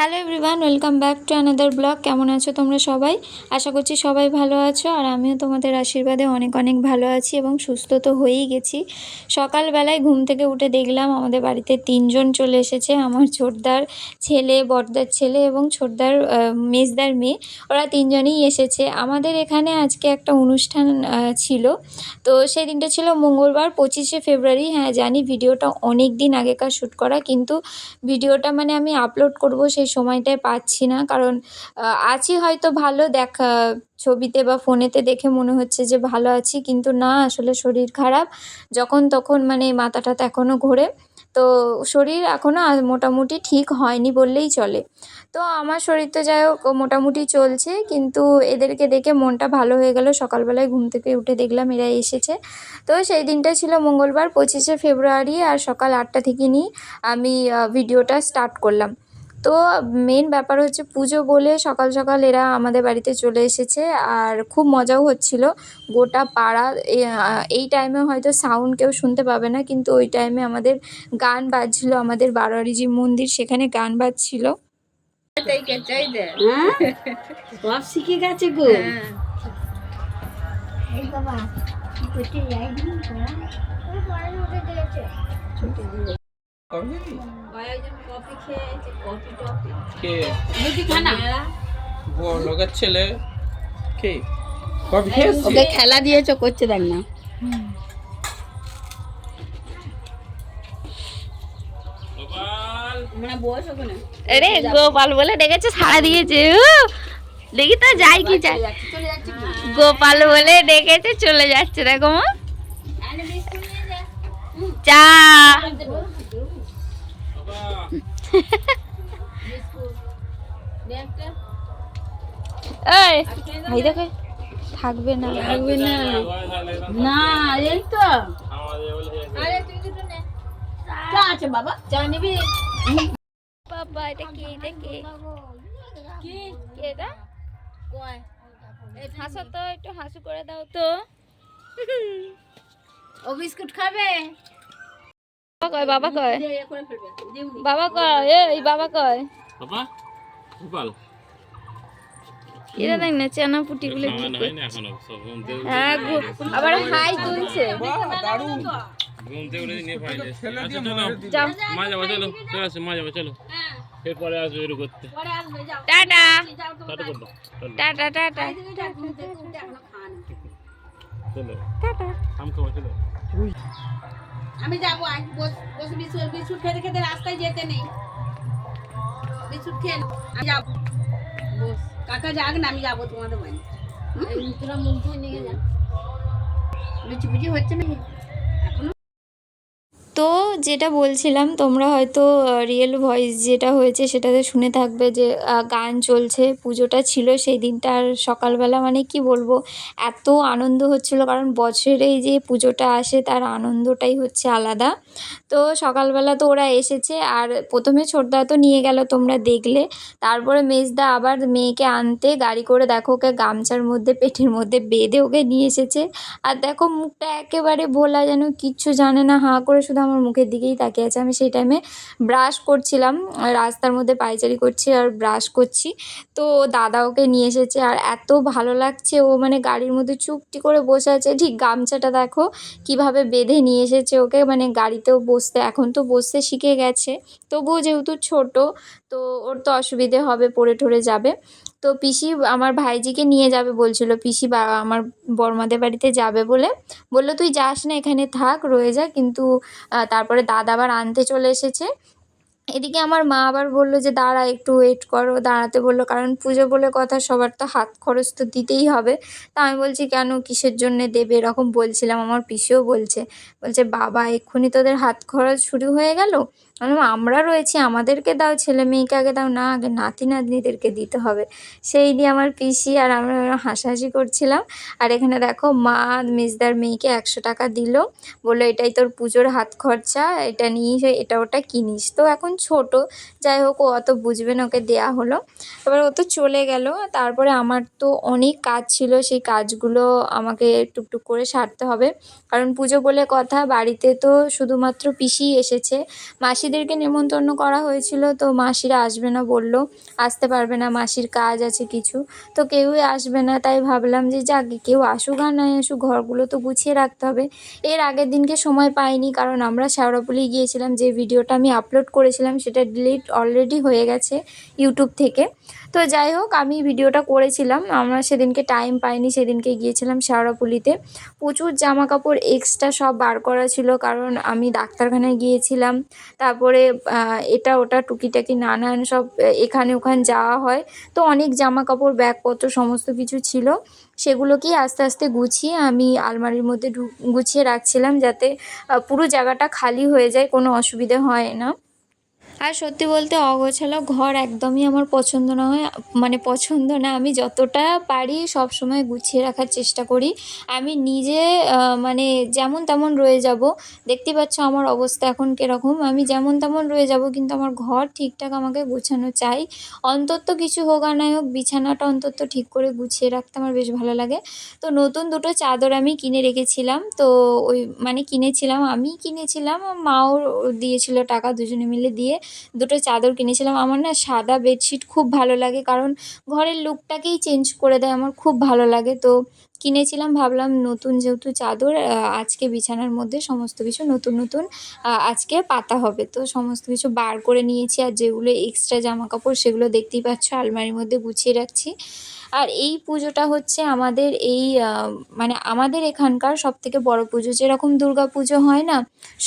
Hello everyone welcome back to another blog কেমন আছো তোমরা সবাই? আশা করছি সবাই ভালো আছো আর আমিও তোমাদের আশীর্বাদে অনেক অনেক ভালো আছি এবং সুস্থ তো হয়েই গেছি। সকালবেলায় ঘুম থেকে উঠে দেখলাম আমাদের বাড়িতে তিনজন চলে এসেছে, আমার ছোটদার ছেলে, বড়দার ছেলে এবং ছোটদার মেজদার মেয়ে। ওরা তিনজনই এসেছে। আমাদের এখানে আজকে একটা অনুষ্ঠান ছিল। তো সেই দিনটা ছিল মঙ্গলবার, পঁচিশে ফেব্রুয়ারি। হ্যাঁ জানি ভিডিওটা অনেক দিন আগেকার শ্যুট করা, কিন্তু ভিডিওটা মানে আমি আপলোড করব সেই সময়টায় পাচ্ছি না। কারণ আছি হয়তো ভালো দেখা, ছবিতে বা ফোনেতে দেখে মনে হচ্ছে যে ভালো আছি, কিন্তু না, আসলে শরীর খারাপ। যখন তখন মানে মাথা এখনও ঘোরে। তো শরীর এখনও মোটামুটি ঠিক হয়নি বললেই চলে। তো আমার শরীর তো যাই হোক, মোটামুটি চলছে, কিন্তু এদেরকে দেখে মনটা ভালো হয়ে গেল। সকালবেলায় ঘুম থেকে উঠে দেখলাম এরা এসেছে। তো সেই দিনটা ছিল মঙ্গলবার, পঁচিশে ফেব্রুয়ারি, আর সকাল আটটা থেকে নিয়ে আমি ভিডিওটা স্টার্ট করলাম। তো মেন ব্যাপার হচ্ছে পুজো বলে সকাল সকাল এরা আমাদের বাড়িতে চলে এসেছে আর খুব মজাও হচ্ছিল। গোটা পাড়া এই টাইমে হয়তো সাউন্ড কেউ শুনতে পাবে না কিন্তু ওই টাইমে আমাদের গান বাজছিল আমাদের বারোয়ারি যে মন্দির সেখানে গান বাজছিল। সব শিখে গেছে গো। কফি লোকের ছেলে। কে? কফি খেয়েছি ওকে খেলা দিয়েছ করছে দেখ না। মানে আরে গোপাল বলে ডেকেছে সাড়া দিয়েছে উ! দেখি তো যাই কি যাই গোপাল বলে ডেকেছে চলে যাচ্ছে দেখো মা চা। এই ভাই দেখো থাকবে না। থাকবে না। না এই তো। চা আছে বাবা চা নিবি। বাবা এটা কি এটা কি? কি? কি এটা? হাসো তো একটু হাসু করে দাও তো। ও বিস্কুট খাবে? বাবা কয় বাবা কয়? বাবা কয় এই বাবা কয়। বাবা গোপাল এরা দেখ না চেনা পুটি গুলো কি হয় আবার হাই তুলছে। চলো টাটা। চলো। চলো। আমি যাব আজ বস বস বিস্কুট খেতে খেতে রাস্তায় যেতে নেই। বিস্কুট খেয়ে আমি যাব। কাকা যাক না আমি যাব তোমাদের বাড়ি। তোরা মুখ ধুয়ে নিয়ে যান লুচি ফুচি হচ্ছে না এখনও তো যেটা বলছিলাম, তোমরা হয়তো রিয়েল ভয়েস যেটা হয়েছে সেটাতে শুনে থাকবে যে গান চলছে, পুজোটা ছিল সেই দিনটা। আর সকালবেলা মানে কি বলব, এত আনন্দ হচ্ছিল কারণ বছরেই যে পুজোটা আসে তার আনন্দটাই হচ্ছে আলাদা। তো সকালবেলা তো ওরা এসেছে আর প্রথমে ছোটদা তো নিয়ে গেল তোমরা দেখলে। তারপরে মেজদা আবার মেয়েকে আনতে গাড়ি করে দেখো ওকে গামছার মধ্যে, পেটের মধ্যে বেঁধে ওকে নিয়ে এসেছে। আর দেখো মুখটা একেবারে ভোলা যেন কিচ্ছু জানে না, হাঁ করে শুধু আমার মুখের দিকেই তাকিয়ে আছে। আমি সেই টাইমে ব্রাশ করছিলাম, রাস্তার মধ্যে পাইচারি করছি আর ব্রাশ করছি। তো দাদা ওকে নিয়ে এসেছে আর এত ভালো লাগছে, ও মানে গাড়ির মধ্যে চুপটি করে বসে আছে। ঠিক গামছাটা দেখো, কীভাবে বেঁধে নিয়ে এসেছে ওকে। মানে গাড়িতেও বসতে, এখন তো বসতে শিখে গেছে। তবুও যেহেতু ছোট তো ওর তো অসুবিধে হবে, পড়ে টরে যাবে। তো পিসি আমার ভাইজিকে নিয়ে যাবে বলছিল, পিসি বা, আমার বর্মাদের বাড়িতে যাবে বলে। বলল, তুই যাস না, এখানে থাক, রয়ে যা। কিন্তু তারপরে দাদা আবার আনতে চলে এসেছে। এদিকে আমার মা আবার বলল যে, দাঁড়া, একটু ওয়েট করো। দাঁড়াতে বলল, কারণ পুজো বলে কথা, সবার তো হাত খরচ তো দিতেই হবে। তা আমি বলছি, কেন, কিসের জন্যে দেবে? এরকম বলছিলাম, আমার পিসিও বলছে। বলছে, বাবা, এক্ষুনি তোদের হাত খরচ শুরু হয়ে গেল? আমরা রয়েছি, আমাদেরকে দাও, ছেলে মেয়েকে আগে দাও। না, আগে নাতি নাতনিদেরকে দিতে হবে। সেই দিয়ে আমার পিসি আর আমরা হাসাহাসি করছিলাম। আর এখানে দেখো মা মেজদার মেয়েকে একশো টাকা দিল। বলল, এটাই তোর পুজোর হাত খরচা, এটা নিয়ে এটা ওটা কিনিস। তো এখন ছোট, যাই হোক, ও অত বুঝবেন ওকে দেয়া হলো। এবার ও তো চলে গেল। তারপরে আমার তো অনেক কাজ ছিল, সেই কাজগুলো আমাকে টুকটুক করে সারতে হবে। কারণ পুজো বলে কথা, বাড়িতে তো শুধুমাত্র পিসিই এসেছে। মাসিদেরকে নেমন্তন্ন করা হয়েছিল, তো মাসিরা আসবে না বলল। আসতে পারবে না, মাসির কাজ আছে কিছু। তো কেউই আসবে না, তাই ভাবলাম যে যাক, কেউ আসুক আর নাই আসুক, ঘরগুলো তো গুছিয়ে রাখতে হবে। এর আগের দিনকে সময় পাইনি, কারণ আমরা শ্যাওড়াপুলি গিয়েছিলাম, যে ভিডিওটা আমি আপলোড করেছিলাম, সেটা ডিলিট অলরেডি হয়ে গেছে ইউটিউব থেকে। তো যাই হোক, আমি ভিডিওটা করেছিলাম। আমরা সেদিনকে টাইম পাইনি, সেদিনকে গিয়েছিলাম শ্যাওড়াপুলিতে প্রচুর জামা কাপড় এক্সট্রা সব বার করা ছিল, কারণ আমি ডাক্তারখানায় গিয়েছিলাম। তারপরে এটা ওটা, টুকিটাকি নানান সব, এখানে ওখানে যাওয়া হয়। তো অনেক জামা কাপড় ব্যাগপত্র সমস্ত কিছু ছিল। সেগুলোকেই আস্তে আস্তে গুছিয়ে আমি আলমারির মধ্যে গুছিয়ে রাখছিলাম যাতে পুরো জায়গাটা খালি হয়ে যায়, কোনো অসুবিধে হয় না। আর সত্যি বলতে অগোছালো ঘর একদমই আমার পছন্দ না হয় মানে পছন্দ না। আমি যতটা পারি সব সময় গুছিয়ে রাখার চেষ্টা করি। আমি নিজে মানে যেমন তেমন রয়ে যাব। দেখতে পাচ্ছ আমার অবস্থা এখন কীরকম। আমি যেমন তেমন রয়ে যাব, কিন্তু আমার ঘর ঠিকঠাক আমাকে গোছানো চাই। অন্তত কিছু হোক আর নাই হোক, বিছানাটা অন্তত ঠিক করে গুছিয়ে রাখতে আমার বেশ ভালো লাগে। তো নতুন দুটো চাদর আমি কিনে রেখেছিলাম। তো ওই মানে কিনেছিলাম, আমি কিনেছিলাম। মাও দিয়েছিল টাকা দুজনে মিলে দিয়ে। দুটো চাদর কিনেছিলাম। আমার না সাদা বেডশিট খুব ভালো লাগে, কারণ ঘরের লুকটাকেই চেঞ্জ করে দেয়, আমার খুব ভালো লাগে। তো কিনেছিলাম, ভাবলাম নতুন যেহেতু চাদর আজকে বিছানার মধ্যে সমস্ত কিছু নতুন নতুন আজকে পাতা হবে। তো সমস্ত কিছু বার করে নিয়েছি আর যেগুলো এক্সট্রা জামা কাপড় সেগুলো দেখতেই পাচ্ছ, আলমারির মধ্যে গুছিয়ে রাখছি। আর এই পুজোটা হচ্ছে আমাদের এই মানে আমাদের এখানকার সব থেকে বড় পুজো। যেরকম দুর্গা পুজো হয় না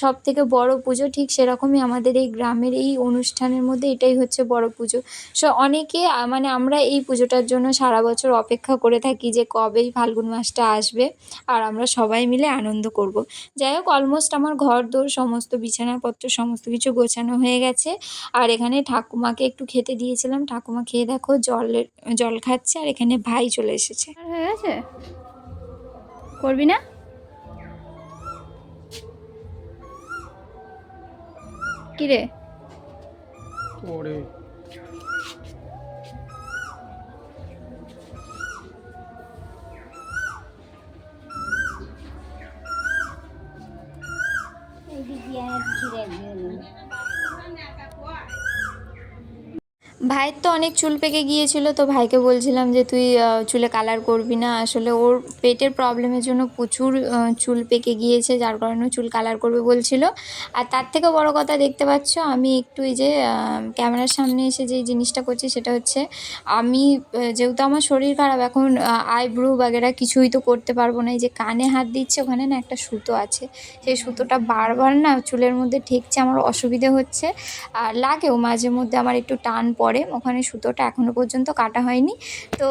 সব থেকে বড় পুজো ঠিক সেরকমই আমাদের এই গ্রামের এই অনুষ্ঠানের মধ্যে এটাই হচ্ছে বড় পুজো। সো অনেকে মানে আমরা এই পুজোটার জন্য সারা বছর অপেক্ষা করে থাকি যে কবেই ফাল্গুন মাসটা আসবে আর আমরা সবাই মিলে আনন্দ করব। যাই হোক অলমোস্ট আমার ঘর দোর সমস্ত বিছানাপত্র সমস্ত কিছু গোছানো হয়ে গেছে। আর এখানে ঠাকুমাকে একটু খেতে দিয়েছিলাম। ঠাকুমা খেয়ে দেখো জলের জল খাচ্ছে আর এখানে ভাই চলে এসেছে। হয়ে গেছে? করবি না? কি রে পরে ভাইয়ের তো অনেক চুল পেকে গিয়েছিল, তো ভাইকে বলছিলাম যে তুই চুলে কালার করবি না। আসলে ওর পেটের প্রবলেমের জন্য প্রচুর চুল পেকে গিয়েছে, যার কারণে চুল কালার করবে বলছিল। আর তার থেকে বড় কথা দেখতে পাচ্ছ, আমি একটু এই যে ক্যামেরার সামনে এসে যে জিনিসটা করছি সেটা হচ্ছে, আমি যেহেতু আমার শরীর খারাপ, এখন আইব্রু বাগেরা কিছুই তো করতে পারব না। এই যে কানে হাত দিচ্ছে, ওখানে না একটা সুতো আছে। সেই সুতোটা বারবার না চুলের মধ্যে ঠেকছে, আমার অসুবিধে হচ্ছে। আর লাগেও মাঝে মধ্যে আমার একটু টান পড়ে। ওখানে সুতোটা এখনও পর্যন্ত কাটা হয়নি। তো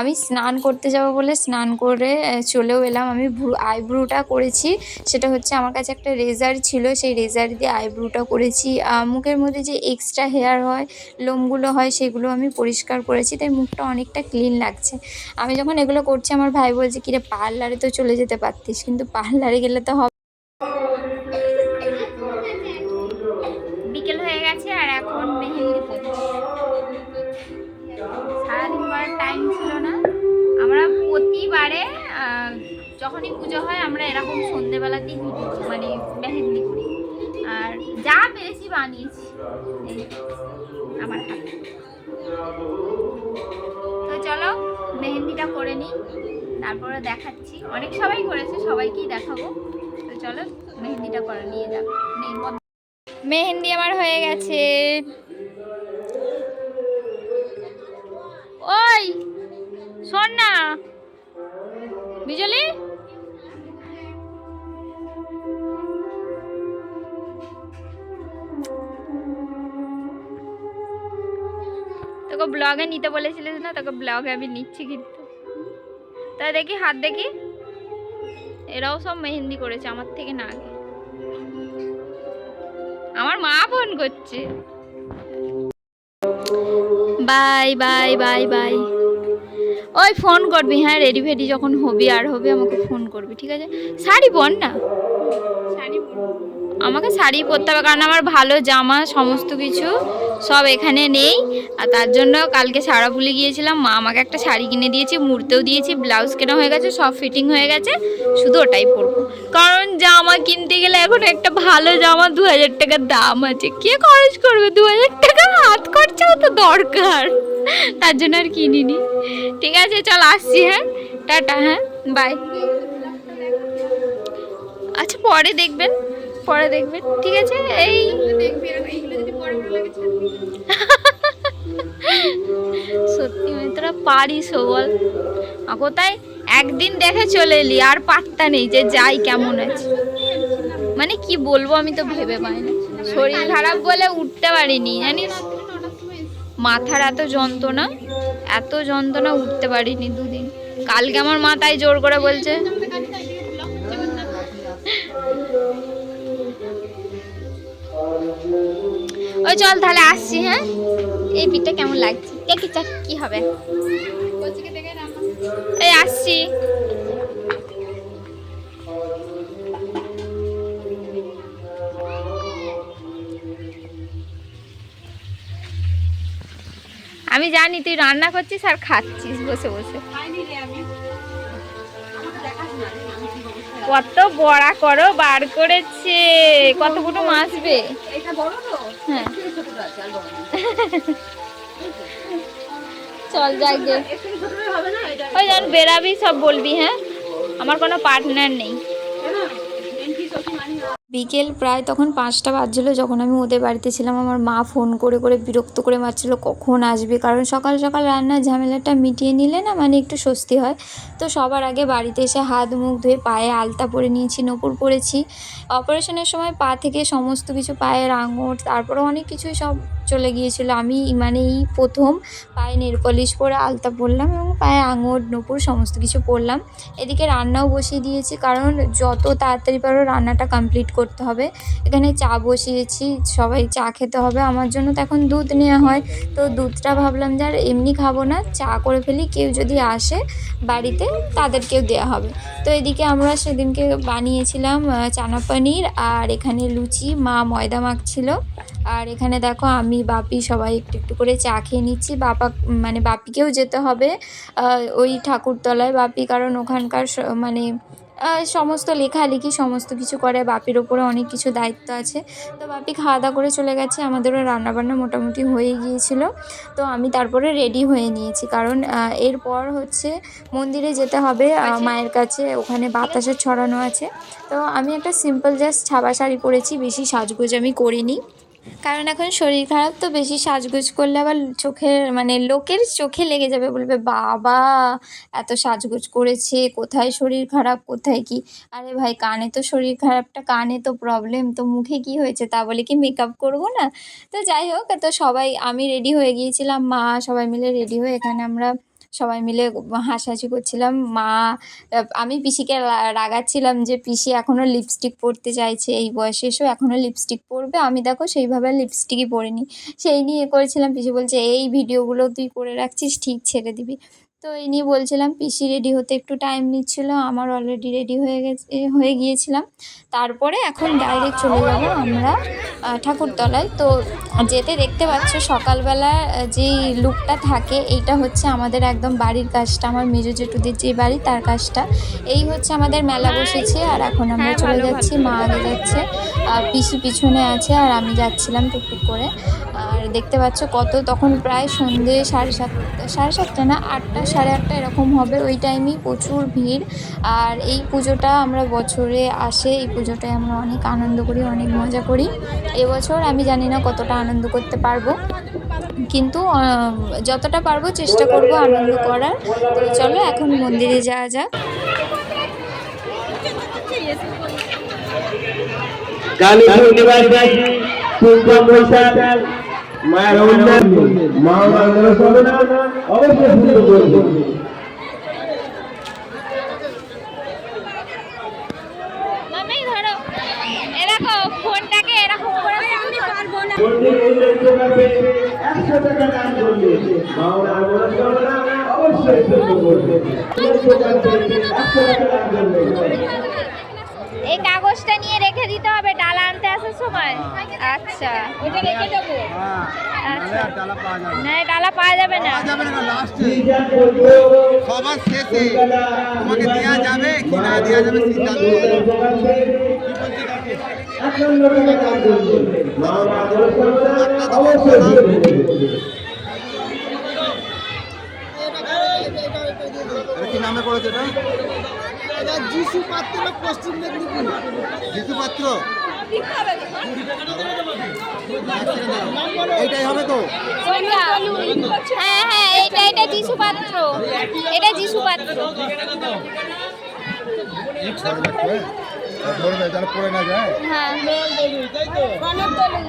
আমি স্নান করতে যাব বলে স্নান করে চলেও এলাম। আমি আইব্রুটা করেছি। সেটা হচ্ছে আমার কাছে একটা রেজার ছিল। সেই রেজার দিয়ে আইব্রুটা করেছি। মুখের মধ্যে যে এক্সট্রা হেয়ার হয়, লোমগুলো হয়, সেগুলো আমি পরিষ্কার করেছি। তাই মুখটা অনেকটা ক্লিন লাগছে। আমি যখন এগুলো করছি, আমার ভাই বলছে, কিরে, পার্লারে তো চলে যেতে পারতিস। কিন্তু পার্লারে গেলে তো হবে এরকম সন্ধেবেলাতেই মানে মেহেন্দি করি। আর যা পেরেছি বানিয়েছি আমার হাতে। তো চলো, মেহেন্দিটা করে নিই, তারপরে দেখাচ্ছি। অনেক সবাই করেছে, সবাইকেই দেখাবো। তো চলো, মেহেন্দিটা করে নিয়ে যাব মেহেন্দি আমার হয়ে গেছে। ওই, শোন না। বিজলি? তোকে ব্লগে নিতে বলেছিলিস না, তোকে ব্লগে আমি নিচ্ছি কিন্তু। তা দেখি, হাত দেখি। এরাও সব মেহেন্দি করেছে, আমার থেকে না আগে। আমার মা ফোন করছে। Bye bye bye bye. ওই ফোন করবি হ্যাঁ রেডি ফেডি যখন হবি আর হবি, আমাকে ফোন করবি, ঠিক আছে? শাড়ি পর না? শাড়ি আমাকে শাড়ি পরতে হবে, কারণ আমার ভালো জামা, সমস্ত কিছু সব এখানে নেই। আর তার জন্য কালকে সারাপুলি গিয়েছিলাম, মা আমাকে একটা শাড়ি কিনে দিয়েছি মুড়তেও দিয়েছি, ব্লাউজ কেনা হয়ে গেছে, সব ফিটিং হয়ে গেছে, শুধু ওটাই পরবো। কারণ জামা কিনতে গেলে এখন একটা ভালো জামা দু হাজার টাকার দাম আছে। কে খরচ করবে দু হাজার টাকা? হাত খরচাও তো দরকার। তার জন্য আর কিনিনি। ঠিক আছে, চল আসছি হ্যাঁ? টাটা হ্যাঁ? বাই আচ্ছা পরে দেখবেন। পরে দেখবেন ঠিক আছে? এই সত্যি মানে তোরা পারিস বল। কোথায়? একদিন দেখে চলে এলি, আর পাত্তা নেই যে যাই কেমন আছে। মানে কি বলব আমি তো ভেবে পাই না শরীর খারাপ বলে উঠতে পারিনি, জানিস? মাথার এত যন্ত্রণা এত যন্ত্রণা উঠতে পারিনি দুদিন। কালকে আমার মাথায় জোর করে বলছে ওই চল তাহলে আসছি হ্যাঁ? এই পিঠটা কেমন লাগছে? দেখি চাক কি হবে। এই আসছি। আমি জানি তুই রান্না করছিস আর খাচ্ছিস বসে বসে। কত বড়া করো, বার করেছে। কতগুলো মাসবে এটা বড় তো? হ্যাঁ। চল যাই ওই যখন বেরাবি সব বলবি হ্যাঁ? আমার কোনো পার্টনার নেই। বিকেল প্রায় তখন পাঁচটা বাজছিলো, যখন আমি ওদের বাড়িতে ছিলাম, আমার মা ফোন করে করে বিরক্ত করে মারছিল, কখন আসবে? কারণ সকাল সকাল রান্নার ঝামেলাটা মিটিয়ে নিলে না মানে একটু স্বস্তি হয়। তো সবার আগে বাড়িতে এসে হাত, মুখ ধুয়ে পায়ে আলতা পরে নিয়েছি, নপুর পরেছি। অপারেশনের সময় পা থেকে সমস্ত কিছু, পায়ের আঙুর তারপরে অনেক কিছুই সব চলে গিয়েছিল। আমি মানে এই প্রথম পায়ে নেল পলিশ পরে আলতা পরলাম এবং পায়ে আঙুর, নপুর সমস্ত কিছু পরলাম। এদিকে রান্নাও বসিয়ে দিয়েছি কারণ যত তাড়াতাড়ি পারো রান্নাটা কমপ্লিট করতে হবে। এখানে চা বসিয়েছি, সবাই চা খেতে হবে। আমার জন্য তো এখন দুধ নেওয়া হয়। তো দুধটা ভাবলাম যে আর এমনি খাব না, চা করে ফেলি। কেউ যদি আসে বাড়িতে তাদেরকেও দেওয়া হবে। তো এদিকে আমরা সেদিনকে বানিয়েছিলাম চানা পানির আর এখানে লুচি, মা ময়দা মাখছিল। আর এখানে দেখো আমি বাপি সবাই একটু একটু করে চা খেয়ে নিচ্ছি। বাপা মানে বাপিকেও যেতে হবে ওই ঠাকুরতলায় বাপি কারণ ওখানকার মানে সমস্ত লেখালেখি সমস্ত কিছু করে। বাপির ওপরে অনেক কিছু দায়িত্ব আছে। তো বাপি খাওয়া দাওয়া করে চলে গেছে। আমাদেরও রান্নাবান্না মোটামুটি হয়ে গিয়েছিল। তো আমি তারপরে রেডি হয়ে নিয়েছি। কারণ এরপর হচ্ছে মন্দিরে যেতে হবে মায়ের কাছে। ওখানে বাতাসে ছড়ানো আছে। তো আমি একটা সিম্পল জাস্ট ছাবা শাড়ি পরেছি। বেশি সাজগোজ আমি করিনি। কারণ এখন শরীর খারাপ তো বেশি সাজগোজ করলে আবার চোখের মানে লোকের চোখে লেগে যাবে বলবে, বাবা, এত সাজগোজ করেছে, কোথায় শরীর খারাপ, কোথায় কি? আরে ভাই, কানে তো শরীর খারাপটা, কানে তো প্রবলেম তো মুখে কি হয়েছে তা বলে কি মেকআপ করব না? তো যাই হোক, তো সবাই, আমি রেডি হয়ে গিয়েছিলাম, মা সবাই মিলে রেডি হয়ে এখানে আমরা সবাই মিলে হাসাহাসি করছিলাম। মা আমি পিসিকে রাগাচ্ছিলাম যে, পিসি এখনও লিপস্টিক পরতে চাইছে এই বয়সে এসেও এখনও লিপস্টিক পরবে। আমি দেখো সেইভাবে লিপস্টিকই পরিনি। সেই নিয়ে করেছিলাম। পিসি বলছে, এই ভিডিওগুলো তুই করে রাখছিস, ঠিক ছেড়ে দিবি। তো এই নিয়ে বলছিলাম পিসি রেডি হতে একটু টাইম নিচ্ছিল আমার অলরেডি রেডি হয়ে গেছে হয়ে গিয়েছিলাম। তারপরে এখন ডাইরেক্ট চলে যাব আমরা ঠাকুরতলায়। তো যেতে দেখতে পাচ্ছ সকালবেলা যেই লুকটা থাকে এইটা হচ্ছে আমাদের একদম বাড়ির কাজটা আমার মেজো জেঠুদের যে বাড়ি তার কাজটা। এই হচ্ছে আমাদের মেলা বসেছে আর এখন আমরা চলে যাচ্ছি মা আগে যাচ্ছে পিসি পিছনে আছে আর আমি যাচ্ছিলাম টুকটুক করে। দেখতে পাচ্ছ কত তখন প্রায় সন্ধে সাড়ে সাতটা সাড়ে সাতটা না আটটা, সাড়ে আটটা এরকম হবে ওই টাইমেই প্রচুর ভিড়। আর এই পুজোটা আমরা বছরে আসে, এই পুজোটায় আমরা অনেক আনন্দ করি, অনেক মজা করি। এবছর আমি জানি না কতটা আনন্দ করতে পারব। কিন্তু যতটা পারব চেষ্টা করব আনন্দ করার। তো চলো এখন মন্দিরে যাওয়া যাক। কালী পূর্ণিমার শুক্ল বৈশাখ মায়ের অভিনন্দন মা মায়ের হবে না অবশ্যই সুন্দর করবে। ধরো। এরকম ফোনটাকে এরকম করে আমি পারব না। পণ্ডিত উল্লেখ করবে একশো টাকা দান করবে। মা মায়ের হবে না অবশ্যই সুন্দর করবে। করবে একশো টাকা দান করবে। এই কাগজটা নিয়ে রেখে দিতে হবে ডালা আনতে আসার সময় আচ্ছা ওটা রেখে দেবো আচ্ছা না ডালা পাওয়া যাবে না সবার শেষে তোমাকে দেওয়া যাবে কি না দেওয়া যাবে সিদ্ধান্ত কি নামে করেছে এটা যিশু পাত্র পশ্চিম মেদিনীপুর? যিশু পাত্র? এইটাই হবে তো? হ্যাঁ হ্যাঁ এটা এটা যিশু পাত্র। এটা যিশু পাত্র। ধরবে তাহলে পড়ে না যায় হ্যাঁ। কনক তলু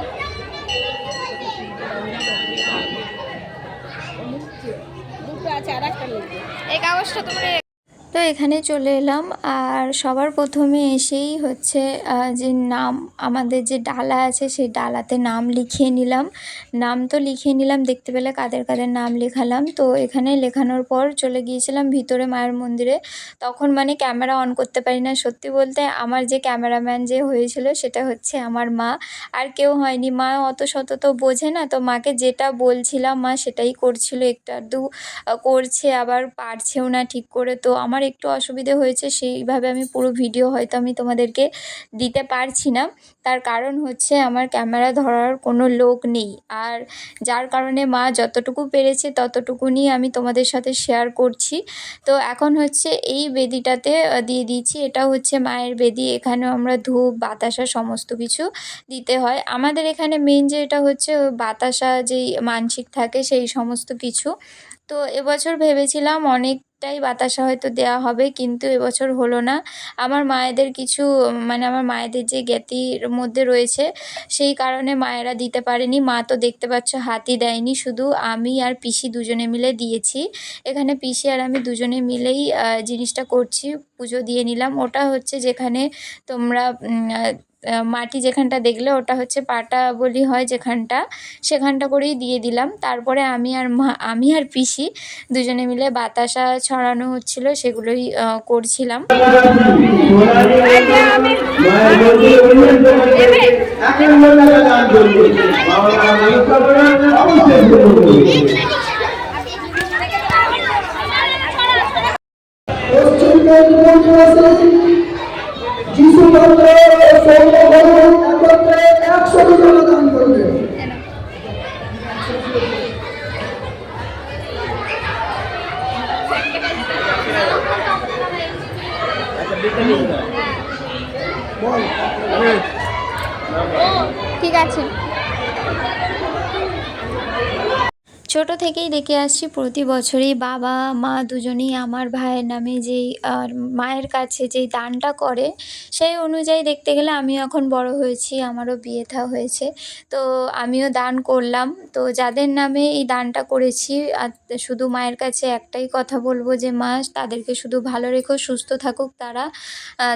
দুটো আছে আর একটা নেই এই কাগজটা তোমরা তো এখানে চলে এলাম। আর সবার প্রথমে এসেই হচ্ছে যে নাম, আমাদের যে ডালা আছে সেই ডালাতে নাম লিখিয়ে নিলাম। নাম তো লিখিয়ে নিলাম, দেখতে পেলে কাদের কাদের নাম লেখালাম। তো এখানে লেখানোর পর চলে গিয়েছিলাম ভিতরে মায়ের মন্দিরে। তখন মানে ক্যামেরা অন করতে পারি না। সত্যি বলতে আমার যে ক্যামেরাম্যান যে হয়েছিল সেটা হচ্ছে আমার মা। আর কেউ হয়নি। মা অত শত তো বোঝে না। তো মাকে যেটা বলছিলাম মা সেটাই করছিল। একটু আধটু করছে, আবার পারছেও না ঠিক করে। তো আমার একটু অসুবিধে হয়েছে, সেইভাবে আমি পুরো ভিডিও হয়তো আমি তোমাদেরকে দিতে পারছি না। তার কারণ হচ্ছে আমার ক্যামেরা ধরার কোনো লোক নেই। আর যার কারণে মা যতটুকু পেরেছে ততটুকুনি আমি তোমাদের সাথে শেয়ার করছি। তো এখন হচ্ছে এই বেদিটাতে দিয়ে দিয়েছি। এটা হচ্ছে মায়ের বেদি। এখানেও আমরা ধূপ, বাতাসা সমস্ত কিছু দিতে হয়। আমাদের এখানে মেন যে এটা হচ্ছে বাতাসা যেই মানসিক থাকে সেই সমস্ত কিছু। তো এবছর ভেবেছিলাম অনেকটাই বাতাসা হয়তো দেওয়া হবে, কিন্তু এবছর হলো না। আমার মায়েদের কিছু মানে আমার মায়েদের যে জ্ঞাতির মধ্যে রয়েছে, সেই কারণে মায়েরা দিতে পারেনি। মা তো দেখতে পাচ্ছ হাতই দেয়নি, শুধু আমি আর পিসি দুজনে মিলে দিয়েছি। এখানে পিসি আর আমি দুজনে মিলেই জিনিসটা করছি, পুজো দিয়ে নিলাম। ওটা হচ্ছে যেখানে তোমরা মাটি যেখানটা দেখলে ওটা হচ্ছে পাটা বলি হয় যেখানটা, সেখানটা করেই দিয়ে দিলাম। তারপরে আমি আর মা, আমি আর পিসি দুজনে মিলে বাতাসা ছড়ানো হচ্ছিল, সেগুলোই করছিলাম। মায়ের মন্দিরে সৌম্যভবন একত্রে একশো টাকা দান ঠিক আছে। ছোট থেকেই দেখে আসছি প্রতি বছরই বাবা, মা দুজনেই আমার ভাইয়ের নামে যেই, আর মায়ের কাছে যেই দানটা করে, সেই অনুযায়ী দেখতে গেলে আমি এখন বড় হয়েছি, আমারও বিয়ে থা হয়েছে। তো আমিও দান করলাম। তো যাদের নামে এই দানটা করেছি, আর শুধু মায়ের কাছে একটাই কথা বলব যে, মা, তাদেরকে শুধু ভালো রেখো, সুস্থ থাকুক তারা।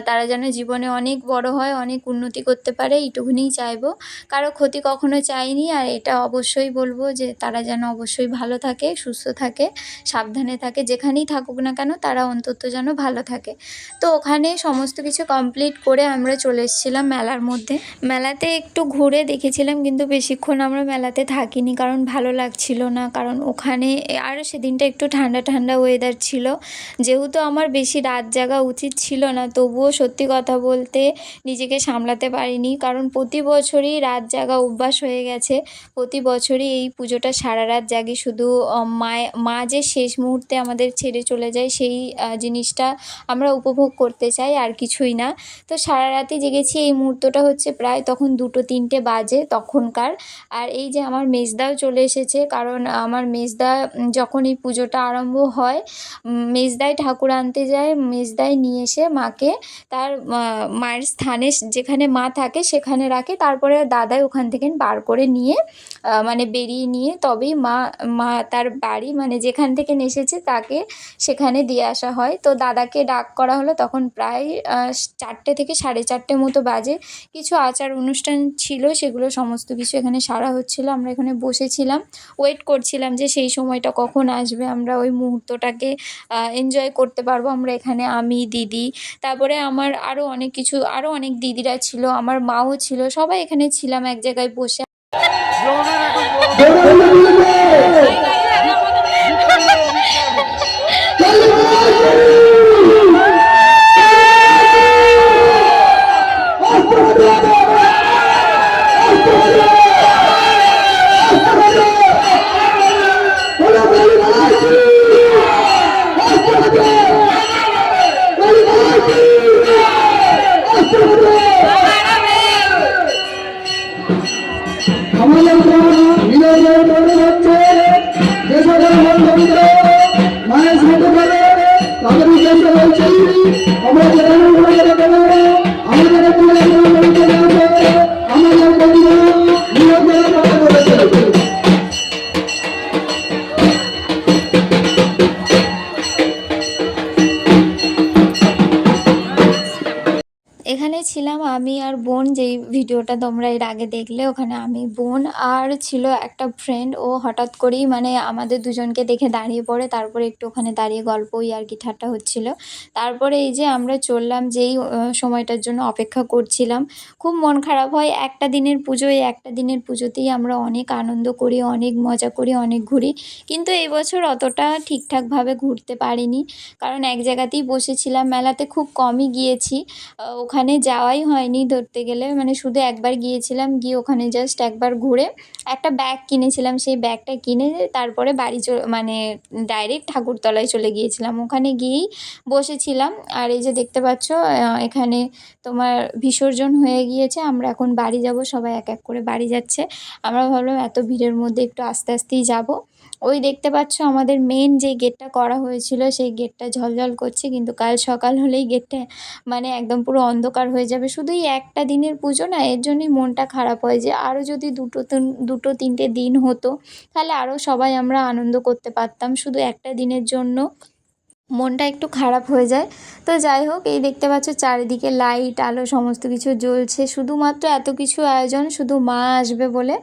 তারা যেন জীবনে অনেক বড় হয়, অনেক উন্নতি করতে পারে এইটুকুনি চাইব। কারও ক্ষতি কখনো চাইনি, আর এটা অবশ্যই বলব যে, তারা যেন অবশ্যই ভালো থাকে, সুস্থ থাকে, সাবধানে থাকে, যেখানেই থাকুক না কেন তারা অন্তত যেন ভালো থাকে। তো ওখানে সমস্ত কিছু কমপ্লিট করে আমরা চলে এসেছিলাম মেলার মধ্যে। মেলাতে একটু ঘুরে দেখেছিলাম কিন্তু বেশিক্ষণ আমরা মেলাতে থাকিনি কারণ ভালো লাগছিল না। কারণ ওখানে আর সেদিনটা একটু ঠান্ডা ঠান্ডা ওয়েদার ছিল। যেহেতু আমার বেশি রাত জাগা উচিত ছিল না, তবুও সত্যি কথা বলতে নিজেকে সামলাতে পারিনি। কারণ প্রতি বছরই রাত জাগা অভ্যাস হয়ে গেছে। প্রতি বছরই এই পুজোটা সারা রাত জাগি শুধু মায় মা যে শেষ মুহূর্তে আমাদের ছেড়ে চলে যায় সেই জিনিসটা আমরা উপভোগ করতে চাই আর কিছুই না। তো সারা রাতই জেগেছি এই মুহূর্তটা হচ্ছে প্রায় তখন দুটো তিনটে বাজে তখনকার। আর এই যে আমার মেজদাও চলে এসেছে কারণ আমার মেজদা যখন এই পুজোটা আরম্ভ হয় উম, মেজদাই ঠাকুর আনতে যায় মেজদাই নিয়ে এসে মাকে তার মায়ের স্থানে যেখানে মা থাকে সেখানে রাখে। তারপরে দাদাই ওখান থেকে বার করে নিয়ে মানে বেরিয়ে নিয়ে তবেই মা মা, তার বাড়ি মানে যেখান থেকে এসেছে তাকে সেখানে দিয়ে আসা হয়। তো দাদাকে ডাক করা হলো, তখন প্রায় চারটে থেকে সাড়ে চারটে মতো বাজে। কিছু আচার অনুষ্ঠান ছিল, সেগুলো সমস্ত কিছু এখানে সারা হচ্ছিল। আমরা এখানে বসেছিলাম। ওয়েট করছিলাম যে সেই সময়টা কখন আসবে, আমরা ওই মুহূর্তটাকে এনজয় করতে পারব। আমরা এখানে আমি, দিদি, তারপরে আমার আরও অনেক কিছু আরও অনেক দিদিরা ছিল, আমার মাও ছিল, সবাই এখানে ছিলাম এক জায়গায় বসে। আমাদের ভিডিওটা তোমরা এর আগে দেখলে, ওখানে আমি বোন আর ছিল একটা ফ্রেন্ড ও হঠাৎ করেই মানে আমাদের দুজনকে দেখে দাঁড়িয়ে পড়ে, তারপরে একটু ওখানে দাঁড়িয়ে গল্পই আর কি ঠাট্টা হচ্ছিল। তারপরে এই যে আমরা চললাম যেই সময়টার জন্য অপেক্ষা করছিলাম, খুব মন খারাপ হয়, একটা দিনের পুজো এই একটা দিনের পুজোতেই আমরা অনেক আনন্দ করি, অনেক মজা করি, অনেক ঘুরি, কিন্তু এই বছর অতটা ঠিকঠাকভাবে ঘুরতে পারিনি। কারণ এক জায়গাতেই বসেছিলাম, মেলাতে খুব কমই গিয়েছি ওখানে যাওয়াই হয়নি ধরতে গেলে মানে শুধু একবার গিয়েছিলাম, গিয়ে ওখানে জাস্ট একবার ঘুরে একটা ব্যাগ কিনেছিলাম, সেই ব্যাগটা কিনে তারপরে বাড়ি মানে ডাইরেক্ট ঠাকুরতলায় চলে গিয়েছিলাম। ওখানে গিয়েই বসেছিলাম। আর এই যে দেখতে পাচ্ছ এখানে তোমার বিসর্জন হয়ে গিয়েছে। আমরা এখন বাড়ি যাব, সবাই এক এক করে বাড়ি যাচ্ছে। আমরা ভাবলাম এত ভিড়ের মধ্যে একটু আস্তে আস্তেই যাব। ওই দেখতে পাচ্ছ, আমাদের মেন যে গেটটা করা হয়েছিল, সেই গেটটা ঝলঝল করছে। কিন্তু কাল সকাল হলেই গেটটা মানে একদম পুরো অন্ধকার হয়ে যাবে। শুধু এই একটা দিনের পুজো না এর জন্যই মনটা খারাপ হয় যে আরও যদি দুটো তিন- দুটো তিনটে দিন হতো, তাহলে আরও সবাই আমরা আনন্দ করতে পারতাম। শুধু একটা দিনের জন্য মনটা একটু খারাপ হয়ে যায়। তো যাই হোক, এই দেখতে পাচ্ছ চারিদিকে লাইট, আলো, সমস্ত কিছু জ্বলছে। শুধুমাত্র এত কিছু আয়োজন শুধু মা আসবে বলে।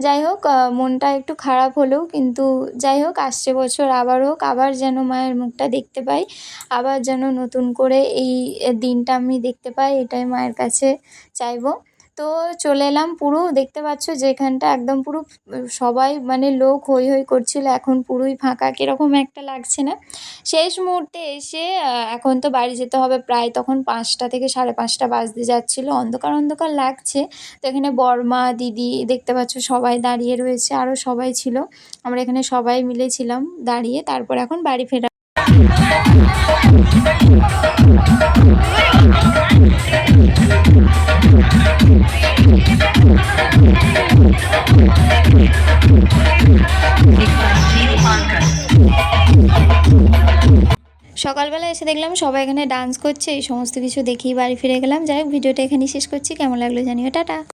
যাই হোক মনটা একটু খারাপ হলেও কিন্তু যাই হোক, আসছে বছর আবার হোক, আবার যেন মায়ের মুখটা দেখতে পাই, আবার যেন নতুন করে এই দিনটা আমি দেখতে পাই, এটাই মায়ের কাছে চাইব। তো চলে এলাম পুরো। দেখতে পাচ্ছ যে এখানটা একদম পুরো, সবাই মানে লোক হই হই করছিল। এখন পুরোই ফাঁকা, কীরকম একটা লাগছে না? শেষ মুহূর্তে এসে এখন তো বাড়ি যেতে হবে প্রায় তখন পাঁচটা থেকে সাড়ে পাঁচটা বাজতে যাচ্ছিল। অন্ধকার অন্ধকার লাগছে। তো এখানে বর্মা, দিদি, দেখতে পাচ্ছ সবাই দাঁড়িয়ে রয়েছে আরও সবাই ছিল। আমরা এখানে সবাই মিলে ছিলাম দাঁড়িয়ে। তারপর এখন বাড়ি ফেরা সকালবেলা এসে দেখলাম সবাই এখানে ডান্স করছে, এই সমস্ত কিছু দেখেই বাড়ি ফিরে গেলাম। যাই হোক, ভিডিওটা এখানেই শেষ করছি। কেমন লাগল জানিও। টাটা।